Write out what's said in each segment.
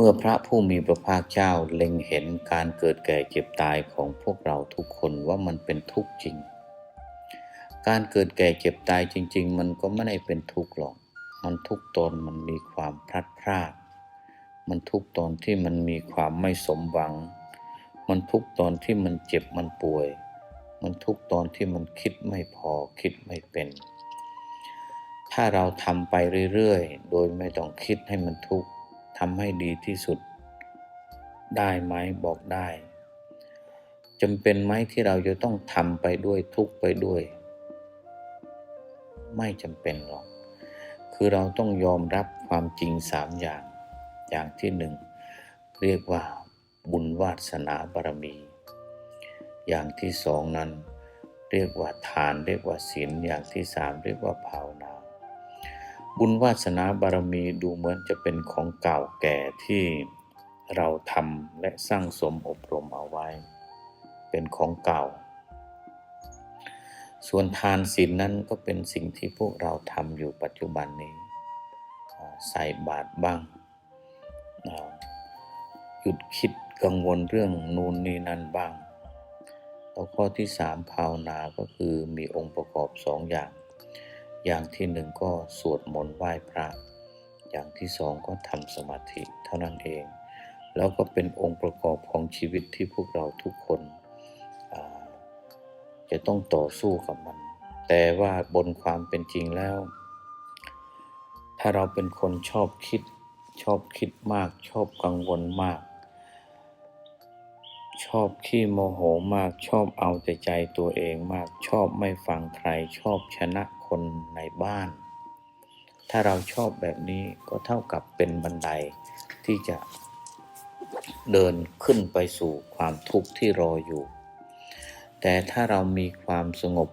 เมื่อพระผู้มีพระภาคเจ้าเล็งเห็นการเกิดแก่เจ็บตายของพวกเราทุกคนว่ามันเป็นทุกข์จริง การเกิดแก่เจ็บตายจริง ๆ มันก็ไม่ได้เป็นทุกข์หรอก มันทุกตอนมันมีความพลัดพราก มันทุกตอนที่มันมีความไม่สมหวัง มันทุกตอนที่มันเจ็บมันป่วย มันทุกตอนที่มันคิดไม่พอคิดไม่เป็น ถ้าเราทำไปเรื่อยๆ โดยไม่ต้องคิดให้มันทุกข์ ทำให้ดีที่สุด ได้ไหมบอกได้จำเป็นไหมที่เราจะต้องทำไปด้วยทุกไปด้วย ไม่จำเป็นหรอก คือเราต้องยอมรับความจริงสามอย่าง อย่างที่หนึ่งเรียกว่าบุญวาสนาบารมี อย่างที่สองนั้น เรียกว่าทานเรียกว่าศีลอย่างที่สามเรียกว่าภาวนา บุญวาสนาบารมีดูเหมือนจะเป็นของเก่าแก่ที่เราทำและสร้างสมอบรมเอาไว้ เป็นของเก่า ส่วนทานศีลนั้นก็เป็นสิ่งที่พวกเราทำอยู่ปัจจุบันนี้ ใส่บาตรบ้าง หยุดคิดกังวลเรื่องนูนนี่นั่นบ้าง แล้วข้อที่สามภาวนาก็คือมีองค์ประกอบสองอย่าง อย่างที่หนึ่งก็สวดมนต์ไหว้พระ อย่างที่สองก็ทำสมาธิเท่านั้นเอง แล้วก็เป็นองค์ประกอบของชีวิตที่พวกเราทุกคนจะต้องต่อสู้กับมัน แต่ว่าบนความเป็นจริงแล้ว ถ้าเราเป็นคนชอบคิด ชอบคิดมาก ชอบกังวลมาก ชอบขี้โมโหมาก ชอบเอาแต่ใจตัวเองมาก ชอบไม่ฟังใคร ชอบชนะ คนในบ้าน ถ้าเราชอบแบบนี้ก็เท่ากับเป็นบันไดที่จะเดินขึ้นไปสู่ความทุกข์ที่รออยู่ แต่ถ้าเรามีความสงบ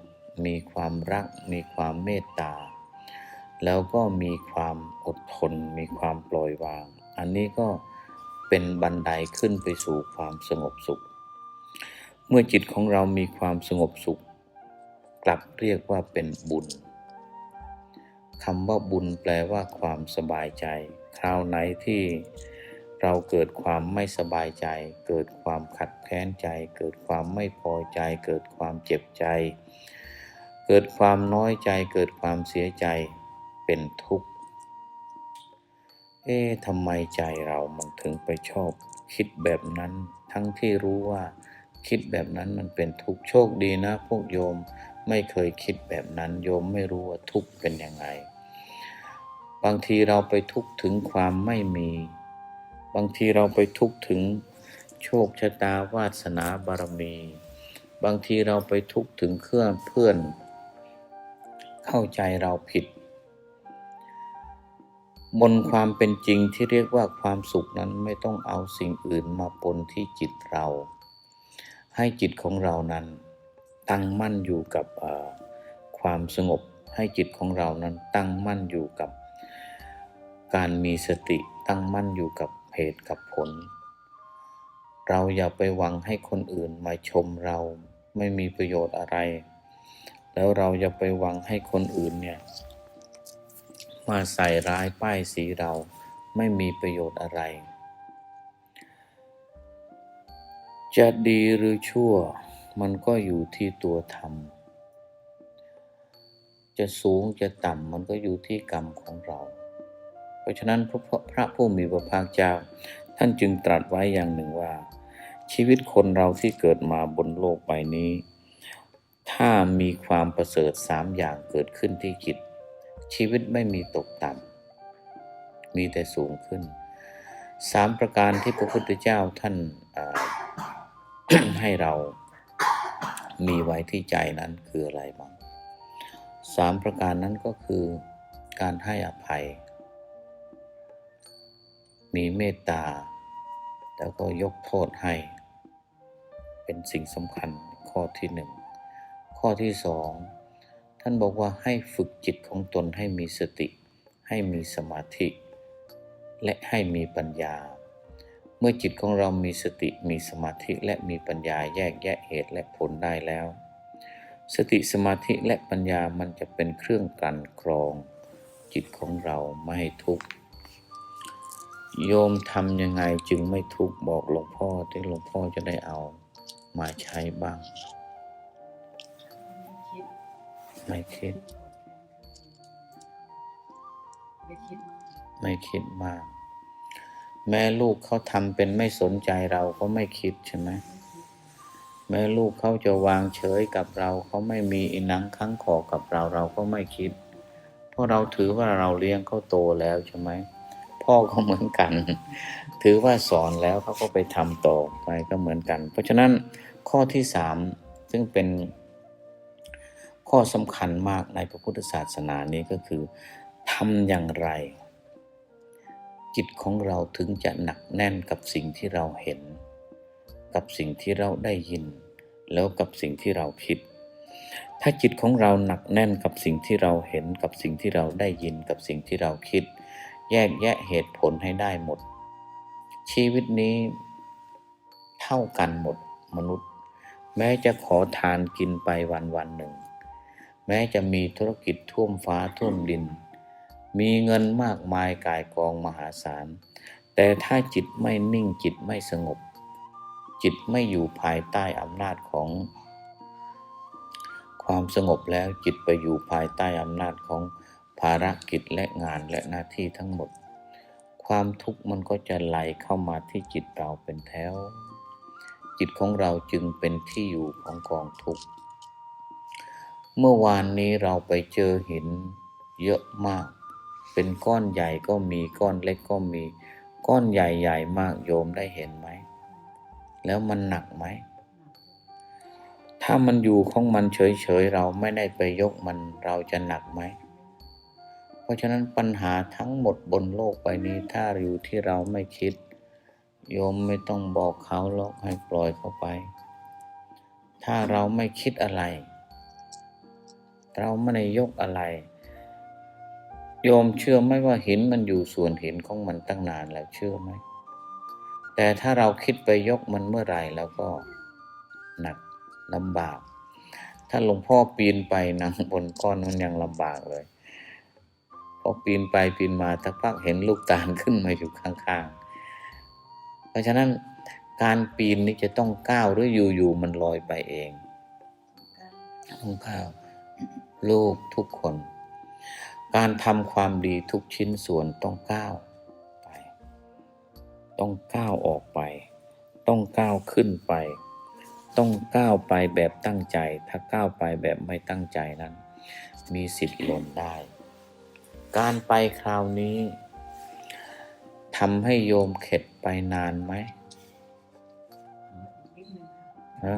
มีความรัก มีความเมตตา แล้วก็มีความอดทน มีความปล่อยวาง อันนี้ก็เป็นบันไดขึ้นไปสู่ความสงบสุข เมื่อจิตของเรามีความสงบสุข กลับเรียกว่าเป็นบุญ คำว่าบุญแปลว่าความสบายใจ คราวไหนที่เราเกิดความไม่สบายใจ เกิดความขัดแค้นใจ เกิดความไม่พอใจ เกิดความเจ็บใจ เกิดความน้อยใจ เกิดความเสียใจเป็นทุกข์ เอ๊ะทำไมใจเรามันถึงไปชอบ คิดแบบนั้น ทั้งที่รู้ว่า คิดแบบนั้นมันเป็นทุกข์ โชคดีนะพวกโยม ไม่เคยคิดแบบนั้นโยมไม่รู้ว่าทุกข์เป็นยังไง บางทีเราไปทุกข์ถึงความไม่มี บางทีเราไปทุกข์ถึงโชคชะตาวาสนาบารมี บางทีเราไปทุกข์ถึงเพื่อนเพื่อน เข้าใจเราผิด บนความเป็นจริงที่เรียกว่าความสุขนั้นไม่ต้องเอาสิ่งอื่นมาปนที่จิตเรา ให้จิตของเรานั้น ตั้งมั่นอยู่กับความสงบให้จิตของเรานั้นตั้งมั่นอยู่กับ การมีสติตั้งมั่นอยู่กับเหตุกับผล เราอย่าไปหวังให้คนอื่นมาชมเราไม่มีประโยชน์อะไร แล้วเราอย่าไปหวังให้คนอื่นเนี่ยมาใส่ร้ายป้ายสีเราไม่มีประโยชน์อะไร จะดีหรือชั่ว มันก็อยู่ที่ตัวทำจะสูงจะต่ำมันก็อยู่ที่กรรมของเรา เพราะฉะนั้นพระพระผู้มีพระภาคเจ้า ท่านจึงตรัสไว้อย่างหนึ่งว่า ชีวิตคนเราที่เกิดมาบนโลกใบนี้ ถ้ามีความประเสริฐสามอย่างเกิดขึ้นที่จิต ชีวิตไม่มีตกต่ำมีแต่สูงขึ้นสามประการที่พระพุทธเจ้าท่านให้เรา มีไว้ที่ใจนั้นคืออะไรบ้างสามประการนั้นก็คือ การให้อภัย มีเมตตา แล้วก็ยกโทษให้ เป็นสิ่งสำคัญข้อที่หนึ่ง ข้อที่สอง ท่านบอกว่าให้ฝึกจิตของตนให้มีสติ ให้มีสมาธิ และให้มีปัญญา มื่อจิตของเรามีสติมีสมาธิและมีปัญญาแยกแยะเหตุและผลได้แล้ว สติสมาธิและปัญญามันจะเป็นเครื่องกันกรอง จิตของเราไม่ให้ทุกข์โยมทำยังไงจึงไม่ทุกข์บอกหลวงพ่อที่หลวงพ่อจะได้เอามาใช้บ้างคิดไม่คิด ไม่คิดมากไม่คิดมาก แม่ลูกเขาทำเป็นไม่สนใจเราก็ไม่คิดใช่ไหมแม่ลูกเขาจะวางเฉยกับเราเขาไม่มีอินังคั้งขอกับเราเราก็ไม่คิด เพราะเราถือว่าเราเลี้ยงเขาโตแล้วใช่ไหมพ่อก็เหมือนกัน ถือว่าสอนแล้วเขาก็ไปทำต่อไปก็เหมือนกัน เพราะฉะนั้นข้อที่สามซึ่งเป็นข้อสำคัญมากในพระพุทธศาสนานี้ก็คือทำอย่างไร จิตของเราถึงจะหนักแน่นกับสิ่งที่เราเห็น กับสิ่งที่เราได้ยิน แล้วกับสิ่งที่เราคิด ถ้าจิตของเราหนักแน่นกับสิ่งที่เราเห็นกับสิ่งที่เราได้ยินกับสิ่งที่เราคิด แยกแยะเหตุผลให้ได้หมด ชีวิตนี้เท่ากันหมดมนุษย์ แม้จะขอทานกินไปวันวันหนึ่ง แม้จะมีธุรกิจท่วมฟ้าท่วมดิน มีเงินมากมายกายกองมหาศาล แต่ถ้าจิตไม่นิ่งจิตไม่สงบ จิตไม่อยู่ภายใต้อำนาจของ ความสงบแล้วจิตไปอยู่ภายใต้อำนาจของภารกิจและงานและหน้าที่ทั้งหมด ความทุกข์มันก็จะไหลเข้ามาที่จิตเราเป็นแถว จิตของเราจึงเป็นที่อยู่ของกองทุกข์ เมื่อวานนี้เราไปเจอหินเยอะมาก เป็นก้อนใหญ่ก็มีก้อนเล็กก็มี ก้อนใหญ่ๆมากโยมได้เห็นไหม แล้วมันหนักไหม ถ้ามันอยู่ของมันเฉยๆเราไม่ได้ไปยกมันเราจะหนักไหม เพราะฉะนั้นปัญหาทั้งหมดบนโลกใบนี้ถ้าอยู่ที่เราไม่คิด โยมไม่ต้องบอกเขาหรอกให้ปล่อยเขาไป ถ้าเราไม่คิดอะไร เราไม่ได้ยกอะไร โยมเชื่อไหมว่าหินมันอยู่ส่วนหินของมันตั้งนานแล้วเชื่อไหม แต่ถ้าเราคิดไปยกมันเมื่อไหร่แล้วก็หนักลำบาก ถ้าหลวงพ่อปีนไปนั่งบนก้อนมันยังลำบากเลยพอปีนไปปีนมาสักพักเห็นลูกตาลขึ้นมาอยู่ข้างๆ เพราะฉะนั้นการปีนนี่จะต้องก้าวหรืออยู่ๆมันลอยไปเองต้องก้าวลูกทุกคน การทำความดีทุกชิ้นส่วนต้องก้าวไป ต้องก้าวออกไป ต้องก้าวขึ้นไป ต้องก้าวไปแบบตั้งใจ ถ้าก้าวไปแบบไม่ตั้งใจนั้น มีสิทธิ์หล่นได้ การไปคราวนี้ทำให้โยมเข็ดไปนานไหมนิดนึงฮะ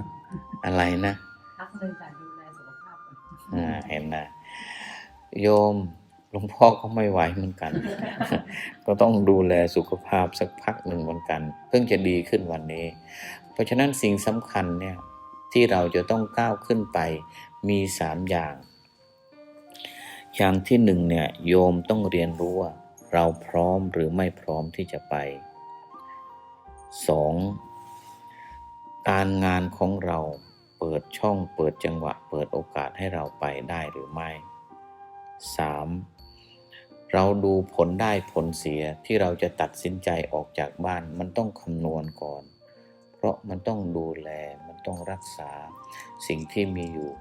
อะไรนะพักหนึ่งแต่ดูแลสุขภาพก่อนอ่าเห็นนะโยมห ลวงพ่อก็ไม่ไหวเหมือนกัน ก็ต้องดูแลสุขภาพสักพักหนึ่งเหมือนกัน เพิ่งจะดีขึ้นวันนี้ เพราะฉะนั้นสิ่งสำคัญเนี่ยที่เราจะต้องก้าวขึ้นไปมีสามอย่าง อย่างที่หนึ่งเนี่ยโยมต้องเรียนรู้ว่า เราพร้อมหรือไม่พร้อมที่จะไปสองการงานของเราเปิดช่องเปิดจังหวะ เปิดโอกาสให้เราไปได้หรือไม่ 3. เราดูผลได้ผลเสียที่เราจะตัดสินใจออกจากบ้าน มันต้องคำนวณก่อน เพราะมันต้องดูแลมันต้องรักษาสิ่งที่มีอยู่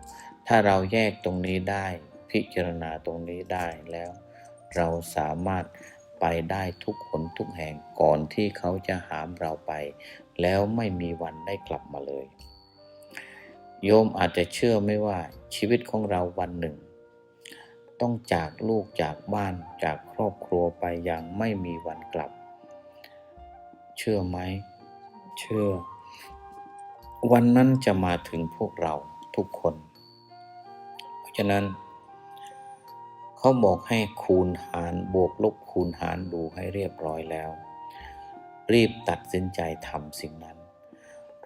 ถ้าเราแยกตรงนี้ได้ พิจารณาตรงนี้ได้แล้ว เราสามารถไปได้ทุกคนทุกแห่งก่อนที่เขาจะหามเราไป แล้วไม่มีวันได้กลับมาเลย โยมอาจจะเชื่อไม่ว่าชีวิตของเราวันหนึ่ง ต้องจากลูกจากบ้านจากครอบครัวไปอย่างไม่มีวันกลับ เชื่อไหม เชื่อ วันนั้นจะมาถึงพวกเราทุกคน เพราะฉะนั้น เขาบอกให้คูณหารบวกลบคูณหารดูให้เรียบร้อยแล้ว รีบตัดสินใจทำสิ่งนั้น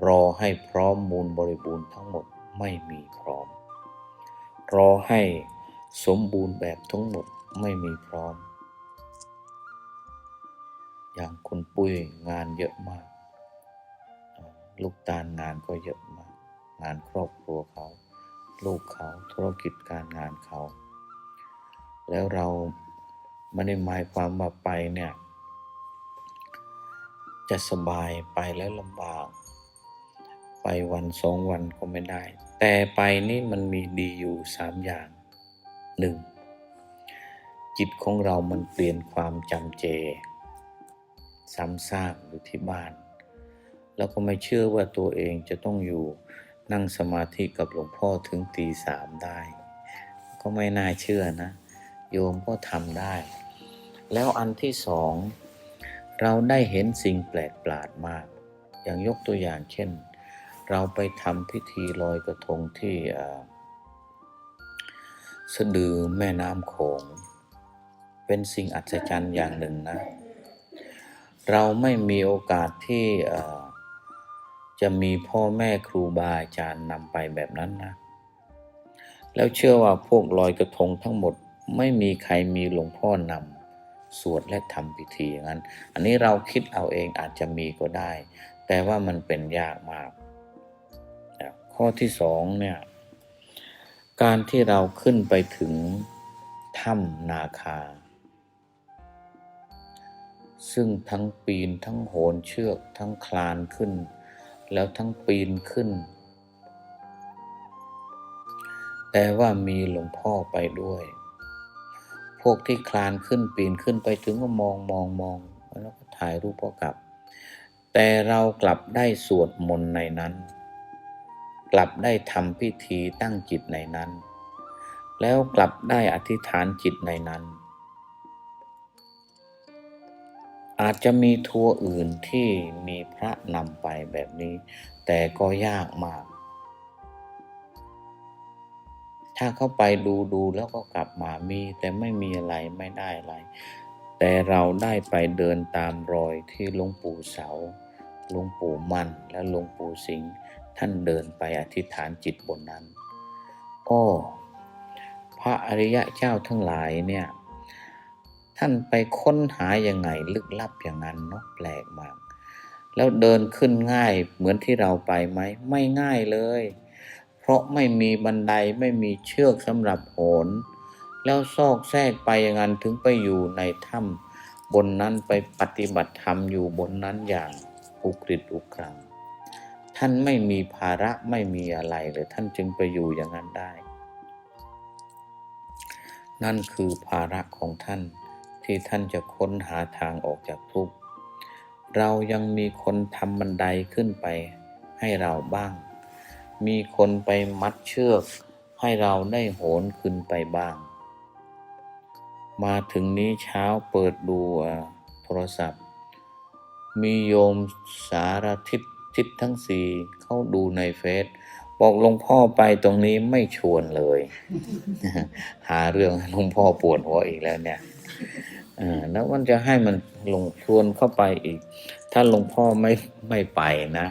รอให้พร้อมมูลบริบูรณ์ทั้งหมดไม่มีพร้อม รอให้ สมบูรณ์แบบทั้งหมดไม่มีพร้อม อย่างคุณปุ้ยงานเยอะมาก ลูกตาลงานก็เยอะมาก งานครอบครัวเขา ลูกเขาธุรกิจการงานเขา แล้วเราไม่ได้หมายความว่าไปเนี่ย จะสบายไปแล้วลำบาก ไปวันสองวันก็ไม่ได้ แต่ไปนี่มันมีดีอยู่สามอย่าง หนึ่งจิตของเรามันเปลี่ยนความจำเจ ซ้ำซากอยู่ที่บ้าน แล้วก็ไม่เชื่อว่าตัวเองจะต้องอยู่นั่งสมาธิกับหลวงพ่อถึงตีสามได้ ก็ไม่น่าเชื่อนะ โยมก็ทำได้ แล้วอันที่สอง เราได้เห็นสิ่งแปลกประหลาดมาก อย่างยกตัวอย่างเช่น เราไปทำพิธีลอยกระทงที่อ่า สะดือแม่น้ำโขง เป็นสิ่งอัศจรรย์อย่างหนึ่งนะ เราไม่มีโอกาสที่จะมีพ่อแม่ครูบาอาจารย์นำไปแบบนั้นนะ แล้วเชื่อว่าพวกลอยกระทงทั้งหมดไม่มีใครมีหลวงพ่อนำสวดและทำพิธีอย่างนั้น อันนี้เราคิดเอาเองอาจจะมีก็ได้ แต่ว่ามันเป็นยากมาก ข้อที่สองเนี่ย การที่เราขึ้นไปถึงถ้ำนาคา ซึ่งทั้งปีนทั้งโหนเชือกทั้งคลานขึ้น แล้วทั้งปีนขึ้น แต่ว่ามีหลวงพ่อไปด้วย พวกที่คลานขึ้นปีนขึ้นไปถึงก็มองมองมองแล้วก็ถ่ายรูปพอกลับ แต่เรากลับได้สวดมนต์ในนั้น กลับได้ทำพิธีตั้งจิตในนั้น แล้วกลับได้อธิษฐานจิตในนั้น อาจจะมีทัวร์อื่นที่มีพระนำไปแบบนี้ แต่ก็ยากมาก ถ้าเข้าไปดูดูแล้วก็กลับมามีแต่ไม่มีอะไรไม่ได้อะไร แต่เราได้ไปเดินตามรอยที่หลวงปู่เสาหลวงปู่มั่นและหลวงปู่สิงห์ ท่านเดินไปอธิษฐานจิตบนนั้นอ้ พระอริยะเจ้าทั้งหลายเนี่ย ท่านไปค้นหายังไงลึกลับอย่างนั้นเนาะแปลกมาก แล้วเดินขึ้นง่ายเหมือนที่เราไปไหม ไม่ง่ายเลย เพราะไม่มีบันไดไม่มีเชือกสำหรับโหน แล้วซอกแทรกไปอย่างนั้นถึงไปอยู่ในถ้ำบนนั้นไปปฏิบัติธรรมอยู่บนนั้นอย่างอุกฤษอุกรัง ท่านไม่มีภาระไม่มีอะไรเลยท่านจึงไปอยู่อย่างนั้นได้ นั่นคือภาระของท่านที่ท่านจะค้นหาทางออกจากทุกข์เรายังมีคนทำบันไดขึ้นไปให้เราบ้าง มีคนไปมัดเชือกให้เราได้โหนขึ้นไปบ้าง มาถึงนี้เช้าเปิดดูโทรศัพท์ มีโยมสารทิศ ทิศทั้งสี่เข้าดูในเฟซบอกหลวงพ่อไปตรงนี้ไม่ชวนเลย หาเรื่องหลวงพ่อปวดหัวอีกแล้วเนี่ยอแล้วมันจะให้มันลงชวนเข้าไปอีก ถ้าหลวงพ่อไม่ไม่ไปนะ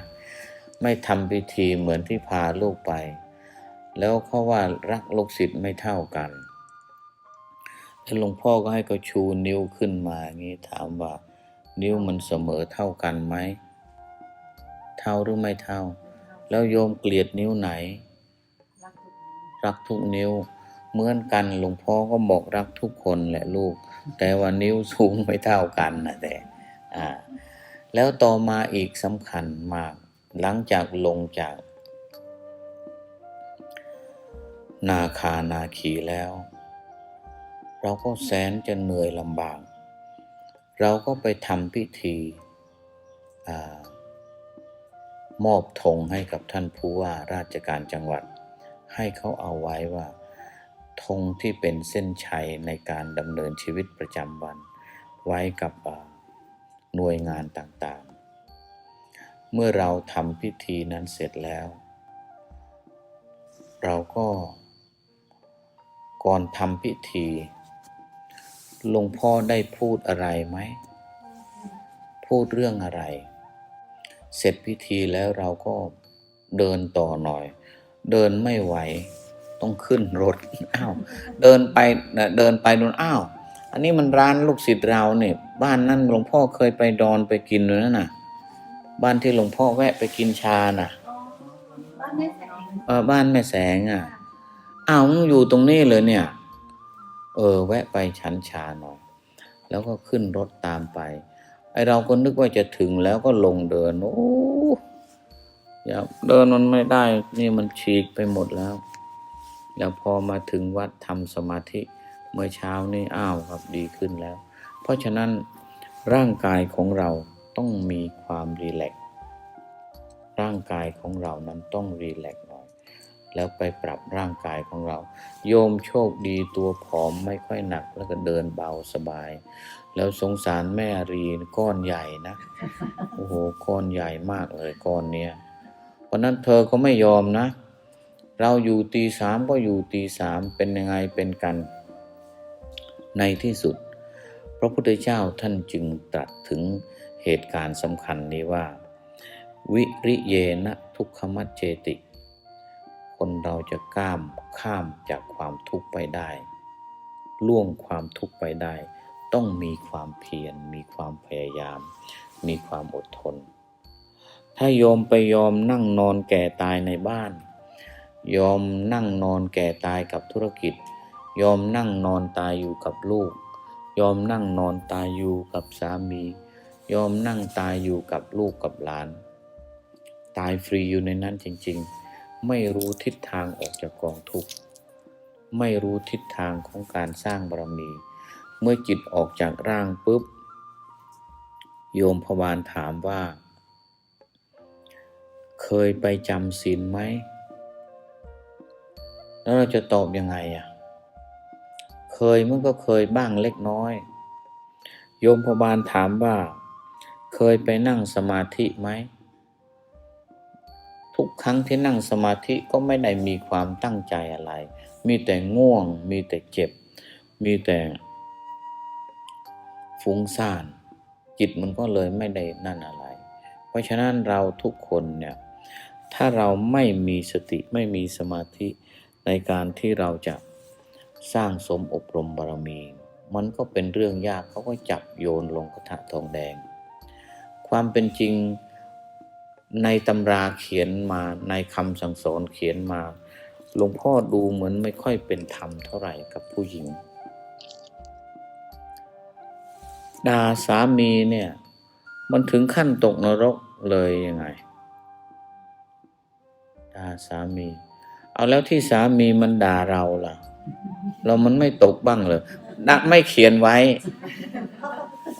ไม่ทำพิธีเหมือนที่พาลูกไป แล้วเขาว่ารักลูกศิษย์ไม่เท่ากันแล้วหลวงพ่อก็ให้เขาชูนิ้วขึ้นมาอย่างนี้ถามว่า นิ้วมันเสมอเท่ากันไหม เท่าหรือไม่เท่า แล้วโยมเกลียดนิ้วไหน รักทุกนิ้ว เหมือนกันหลวงพ่อก็บอกรักทุกคนแหละลูก แต่ว่านิ้วสูงไม่เท่ากันนะแต่อ่าแล้วต่อมาอีกสำคัญมาก หลังจากลงจาก นาคานาขีแล้ว เราก็แสนจะเหนื่อยลำบาก เราก็ไปทำพิธีอา มอบธงให้กับท่านผู้ว่าราชการจังหวัด ให้เขาเอาไว้ว่าธงที่เป็นเส้นชัยในการดำเนินชีวิตประจำวัน ไว้กับหน่วยงานต่างๆ เมื่อเราทำพิธีนั้นเสร็จแล้ว เราก็ก่อนทำพิธีหลวงพ่อได้พูดอะไรไหม พูดเรื่องอะไร เสร็จพิธีแล้วเราก็เดินต่อหน่อย เดินไม่ไหวต้องขึ้นรถอ้าวเดินไปเดินไปโดนอ้าว อันนี้มันร้านลูกศิษย์เราเนี่ยบ้านนั่นหลวงพ่อเคยไปดอนไปกินเลยนั่นน่ะ บ้านที่หลวงพ่อแวะไปกินชาน่ะบ้านแม่แสงเออบ้านแม่แสงอะอ้าวมึงอยู่ตรงนี้เลยเนี่ย เออ แวะไปชั้นชาหน่อย แล้วก็ขึ้นรถตามไป เราก็นึกว่าจะถึงแล้วก็ลงเดินโอ้อย่าเดินมันไม่ได้นี่มันฉีกไปหมดแล้วแล้วพอมาถึงวัดทำสมาธิเมื่อเช้านี่อ้าวครับดีขึ้นแล้ว เพราะฉะนั้นร่างกายของเราต้องมีความรีแลกร่างกายของเรานั้นต้องรีแลก แล้วไปปรับร่างกายของเรา โยมโชคดีตัวผอมไม่ค่อยหนักแล้วก็เดินเบาสบาย แล้วสงสารแม่รีก้อนใหญ่นะโอ้โหก้อนใหญ่มากเลยก้อนเนี้ยเพราะนั้นเธอก็ไม่ยอมนะ เราอยู่ตีสามก็อยู่ตีสามเป็นยังไงเป็นกัน ในที่สุด พระพุทธเจ้าท่านจึงตรัสถึงเหตุการณ์สำคัญนี้ว่า วิริเยนะทุกขมัจเจติ คนเราจะก้ามข้ามจากความทุกข์ไปได้ ล่วงความทุกข์ไปได้ ต้องมีความเพียรมีความพยายาม มีความอดทน ถ้าโยมไปยอมนั่งนอนแก่ตายในบ้าน ยอมนั่งนอนแก่ตายกับธุรกิจ ยอมนั่งนอนตายอยู่กับลูก ยอมนั่งนอนตายอยู่กับสามี ยอมนั่งตายอยู่กับลูกกับหลาน ตายฟรีอยู่ในนั้นจริง ๆ ไม่รู้ทิศทางออกจากกองทุกข์ไม่รู้ทิศทางของการสร้างบารมี เมื่อจิตออกจากร่างปุ๊บ โยมพวานถามว่า เคยไปจำศีลไหม แล้วเราจะตอบยังไงอะ เคยมันก็เคยบ้างเล็กน้อย โยมพบาลถามว่า เคยไปนั่งสมาธิไหม ครั้งที่นั่งสมาธิก็ไม่ได้มีความตั้งใจอะไร มีแต่ง่วง มีแต่เจ็บ มีแต่ฟุ้งซ่าน จิตมันก็เลยไม่ได้นั่นอะไร เพราะฉะนั้นเราทุกคนเนี่ย ถ้าเราไม่มีสติไม่มีสมาธิในการที่เราจะสร้างสมอบรมบารมี มันก็เป็นเรื่องยากเขาก็จับโยนลงกระทะทองแดง ความเป็นจริง ในตำราเขียนมาในคำสั่งสอนเขียนมาหลวงพ่อดูเหมือนไม่ค่อยเป็นธรรมเท่าไหร่กับผู้หญิงด่าสามีเนี่ย มันถึงขั้นตกนรกเลยยังไงด่าสามี เอาแล้วที่สามีมันด่าเราล่ะ เรามันไม่ตกบ้างเลยดักไม่เขียนไว้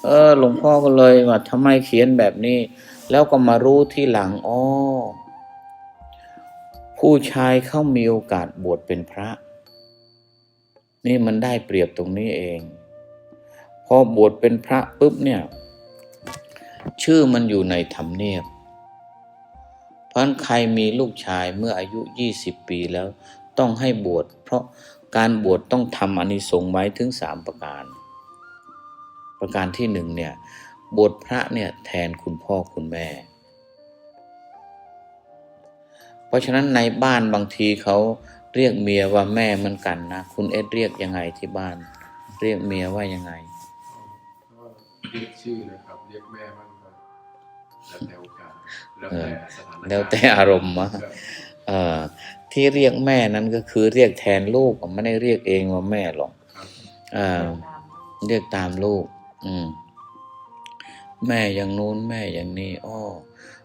เออหลวงพ่อก็เลยว่าทำไมเขียนแบบนี้ แล้วก็มารู้ที่หลังอ๋อผู้ชายเขามีโอกาสบวชเป็นพระ นี่มันได้เปรียบตรงนี้เอง พอบวชเป็นพระปุ๊บเนี่ย ชื่อมันอยู่ในธรรมเนียบ เพราะนั้นใครมีลูกชายเมื่ออายุ 20 ปีแล้วต้องให้บวชเพราะการบวชต้องทำอานิสงส์ไว้ถึงสามประการ ประการที่หนึ่งเนี่ย บวชพระเนี่ยแทนคุณพ่อคุณแม่ เพราะฉะนั้นในบ้านบางทีเขาเรียกเมียว่าแม่เหมือนกันนะ คุณเอ็ดเรียกยังไงที่บ้าน เรียกเมียว่ายังไงก็เรียกชื่อนะครับเรียกแม่บ้างครับแล้วแต่โอกาสแล้วแต่สถานการณ์แล้วแต่อารมณ์อะครับเอ่อที่เรียกแม่นั้นก็คือเรียกแทนลูกไม่ได้เรียกเองว่าแม่หรอกครับอ่าตามเรียกตามลูก อืม แม่อย่างนู้นแม่อย่างนี้อ้อ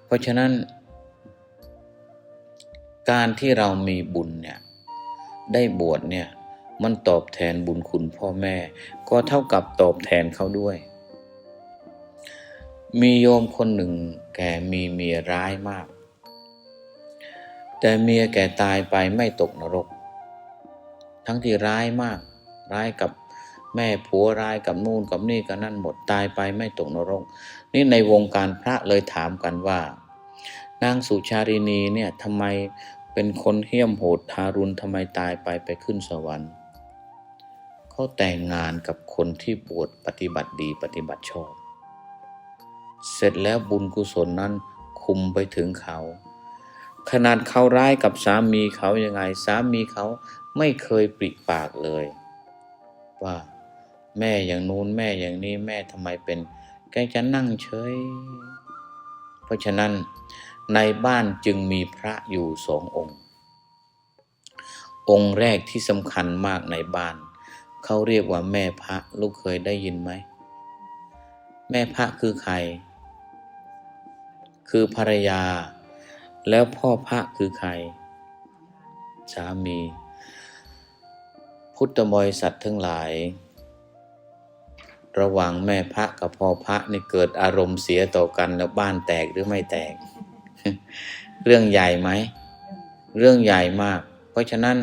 เพราะฉะนั้น การที่เรามีบุญเนี่ย ได้บวชเนี่ย มันตอบแทนบุญคุณพ่อแม่ ก็เท่ากับตอบแทนเขาด้วย มีโยมคนหนึ่งแกมีเมียร้ายมาก แต่เมียแกตายไปไม่ตกนรก ทั้งที่ร้ายมาก ร้ายกับ แม่ผัวร้ายกับนู่นกับนี่กับนั่นหมดตายไปไม่ตกนรก นี่ในวงการพระเลยถามกันว่า นางสุชารินีเนี่ยทำไมเป็นคนเหี้ยมโหดทารุณทำไมตายไปไปขึ้นสวรรค์เขาแต่งงานกับคนที่บวชปฏิบัติดีปฏิบัติชอบ เสร็จแล้วบุญกุศลนั้นคุมไปถึงเขา ขนาดเขาร้ายกับสามีเขายังไง สามีเขาไม่เคยปริปากเลย ว่า แม่อย่างนู้นแม่อย่างนี้แม่ทำไมเป็น แกจะนั่งเฉย เพราะฉะนั้นในบ้านจึงมีพระอยู่สององค์ องค์แรกที่สำคัญมากในบ้าน เขาเรียกว่าแม่พระลูกเคยได้ยินไหม แม่พระคือใคร คือภรรยา แล้วพ่อพระคือใคร สามี พุทธบริษัททั้งหลาย ระหว่างแม่พระกับพ่อพระนี่เกิดอารมณ์เสียต่อกันแล้วบ้านแตกหรือไม่แตก เรื่องใหญ่ไหม เรื่องใหญ่มาก เพราะฉะนั้น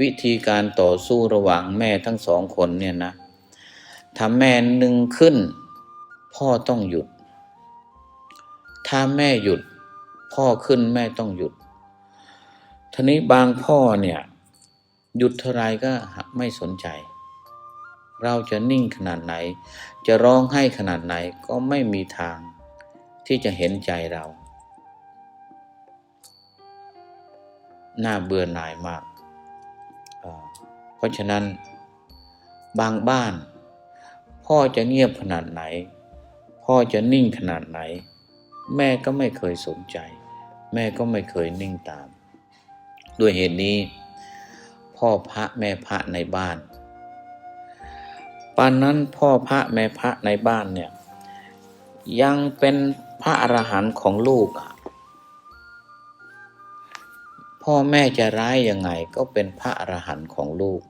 วิธีการต่อสู้ระหว่างแม่ทั้งสองคนเนี่ยนะถ้าแม่หนึ่งขึ้น พ่อต้องหยุด ถ้าแม่หยุด พ่อขึ้นแม่ต้องหยุดทีนี้บางพ่อเนี่ย หยุดเท่าไรก็ไม่สนใจ เราจะนิ่งขนาดไหน จะร้องไห้ขนาดไหนก็ไม่มีทางที่จะเห็นใจเรา น่าเบื่อหน่ายมาก เพราะฉะนั้น บางบ้าน พ่อจะเงียบขนาดไหน พ่อจะนิ่งขนาดไหน แม่ก็ไม่เคยสนใจ แม่ก็ไม่เคยนิ่งตาม ด้วยเหตุนี้ พ่อพระแม่พระในบ้าน ปานนั้นพ่อพระแม่พระในบ้านเนี่ย ยังเป็นพระอรหันต์ของลูกอะพ่อแม่จะร้ายยังไงก็เป็นพระอรหันต์ของลูก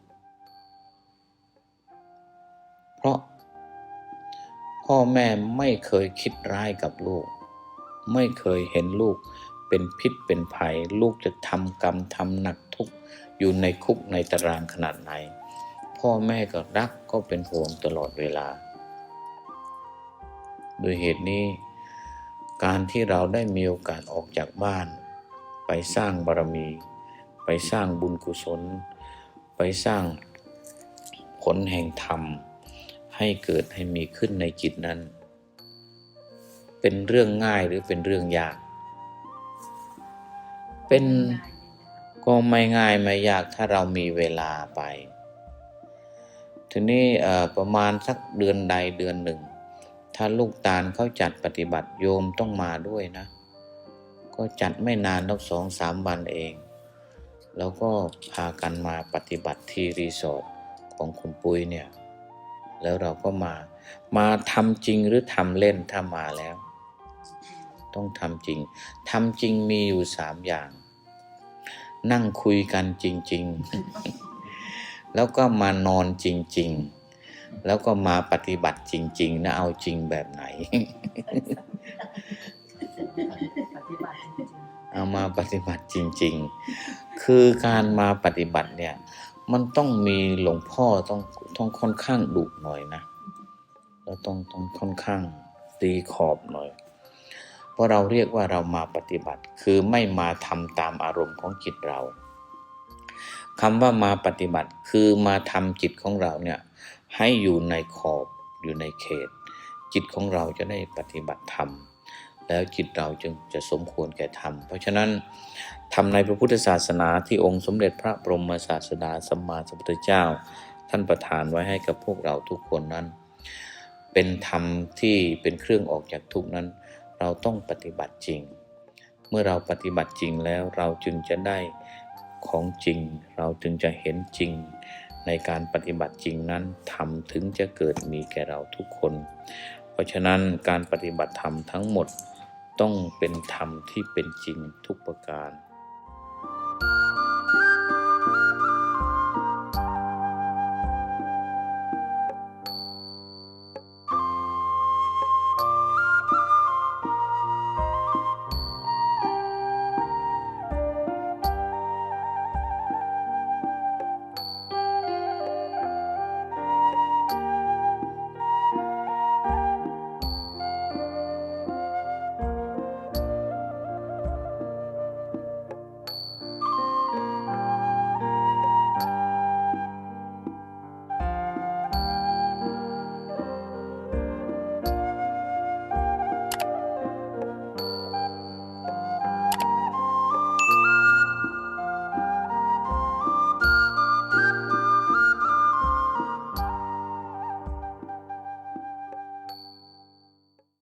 เพราะพ่อแม่ไม่เคยคิดร้ายกับลูก ไม่เคยเห็นลูกเป็นพิษเป็นภัย ลูกจะทำกรรมทำหนักทุกอยู่ในคุกในตารางขนาดไหน พ่อแม่ก็รักก็เป็นห่วงตลอดเวลา โดยเหตุนี้ การที่เราได้มีโอกาสออกจากบ้าน ไปสร้างบารมี ไปสร้างบุญกุศล ไปสร้างผลแห่งธรรม ให้เกิดให้มีขึ้นในจิตนั้น เป็นเรื่องง่ายหรือเป็นเรื่องยาก เป็นก็ไม่ง่ายไม่ยากถ้าเรามีเวลาไป ทีนี้ประมาณสักเดือนใดเดือนหนึ่ง ถ้าลูกตาลเขาจัดปฏิบัติโยมต้องมาด้วยนะ ก็จัดไม่นานนักสองสามวันเอง แล้วก็พากันมาปฏิบัติที่รีสอร์ทของคุณปุ้ยเนี่ย แล้วเราก็มา มาทำจริงหรือทำเล่นถ้ามาแล้ว ต้องทำจริงทำจริงมีอยู่สามอย่าง นั่งคุยกันจริง ๆ แล้วก็มานอนจริง ๆ แล้วก็มาปฏิบัติจริง ๆ นะเอาจริงแบบไหนปฏิบัติจริงเอามาปฏิบัติจริง ๆ คือการมาปฏิบัติเนี่ย มันต้องมีหลวงพ่อต้องต้องค่อนข้างดุหน่อยนะเราต้องต้องค่อนข้างตีขอบหน่อย เพราะเราเรียกว่าเรามาปฏิบัติ คือไม่มาทำตามอารมณ์ของจิตเรา คำว่ามาปฏิบัติคือมาทำจิตของเราเนี่ยให้อยู่ในขอบอยู่ในเขต จิตของเราจะได้ปฏิบัติธรรม แล้วจิตเราจึงจะสมควรแก่ธรรม เพราะฉะนั้นธรรมในพระพุทธศาสนาที่องค์สมเด็จพระบรมศาสดาสัมมาสัมพุทธเจ้า ท่านประทานไว้ให้กับพวกเราทุกคนนั้น เป็นธรรมที่เป็นเครื่องออกจากทุกนั้น เราต้องปฏิบัติจริง เมื่อเราปฏิบัติจริงแล้วเราจึงจะได้ ของจริง เราจึงจะเห็นจริง ในการปฏิบัติจริงนั้นธรรมถึงจะเกิดมีแก่เราทุกคน เพราะฉะนั้นการปฏิบัติธรรมทั้งหมดต้องเป็นธรรมที่เป็นจริงทุกประการ thank you